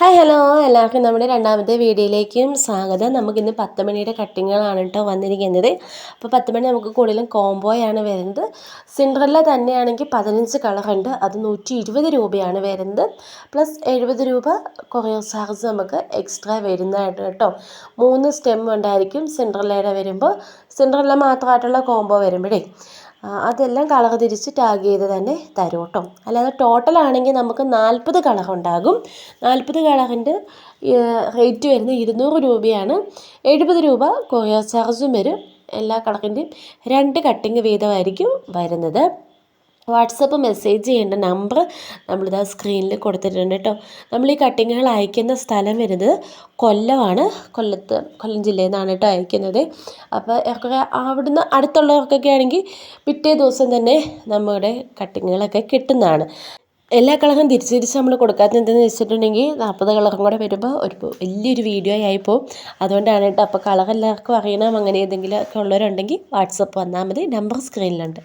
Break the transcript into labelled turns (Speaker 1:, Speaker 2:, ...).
Speaker 1: Hi hello എല്ലാവർക്കും നമ്മുടെ രണ്ടാമത്തെ വീഡിയോയിലേക്കും സ്വാഗതം. നമുക്കിന്ന് പത്ത് മണിയുടെ കട്ടിങ്ങുകളാണ് കേട്ടോ വന്നിരിക്കുന്നത്. അപ്പോൾ പത്ത് മണി നമുക്ക് കൂടുതലും കോംബോയാണ് വരുന്നത്. സിൻഡ്രല്ല തന്നെയാണെങ്കിൽ പതിനഞ്ച് കളറുണ്ട് അത് നൂറ്റി ഇരുപത് രൂപയാണ് വരുന്നത്. പ്ലസ് എഴുപത് രൂപ കൊറിയർ ചാർജ് നമുക്ക് എക്സ്ട്രാ വരുന്നതായിട്ട് കേട്ടോ. മൂന്ന് സ്റ്റെം ഉണ്ടായിരിക്കും സിൻഡ്രല്ലയുടെ വരുമ്പോൾ. സിൻഡ്രല്ല മാത്രമായിട്ടുള്ള കോംബോ വരുമ്പോഴേ. അതെല്ലാം കളർ തിരിച്ച് ടാഗ് ചെയ്ത് തന്നെ തരും കേട്ടോ അല്ലാതെ ടോട്ടൽ ആണെങ്കിൽ നമുക്ക് നാൽപ്പത് കളർ ഉണ്ടാകും. നാൽപ്പത് കളറിന്റെ റേറ്റ് വരുന്നത് ഇരുന്നൂറ് രൂപയാണ്. എഴുപത് രൂപ കൊറിയർ ചാർജും വരും. എല്ലാ കളറിന്റെയും രണ്ട് കട്ടിങ് വീതമായിരിക്കും വരുന്നത്. വാട്സപ്പ് മെസ്സേജ് ചെയ്യേണ്ട നമ്പർ നമ്മളിതാ സ്ക്രീനിൽ കൊടുത്തിട്ടുണ്ട് കേട്ടോ. നമ്മൾ ഈ കട്ടിങ്ങുകൾ അയക്കുന്ന സ്ഥലം വരുന്നത് കൊല്ലമാണ്. കൊല്ലത്ത് കൊല്ലം ജില്ലയിൽ നിന്നാണ് കേട്ടോ അയക്കുന്നത്. അപ്പോൾ അവിടുന്ന് അടുത്തുള്ളവർക്കൊക്കെ ആണെങ്കിൽ പിറ്റേ ദിവസം തന്നെ നമ്മുടെ കട്ടിങ്ങുകളൊക്കെ കിട്ടുന്നതാണ്. എല്ലാ കളറും തിരിച്ച് തിരിച്ച് നമ്മൾ കൊടുക്കാത്ത എന്തെന്ന് വെച്ചിട്ടുണ്ടെങ്കിൽ നാൽപ്പത് കളറും കൂടെ വരുമ്പോൾ ഒരു വലിയൊരു വീഡിയോ ആയിപ്പോവും അതുകൊണ്ടാണ് കേട്ടോ. അപ്പോൾ കളർ എല്ലാവർക്കും അറിയണം. അങ്ങനെ ഏതെങ്കിലും ഒക്കെ ഉള്ളവരുണ്ടെങ്കിൽ വാട്സപ്പ് വന്നാൽ മതി. നമ്പർ സ്ക്രീനിലുണ്ട്.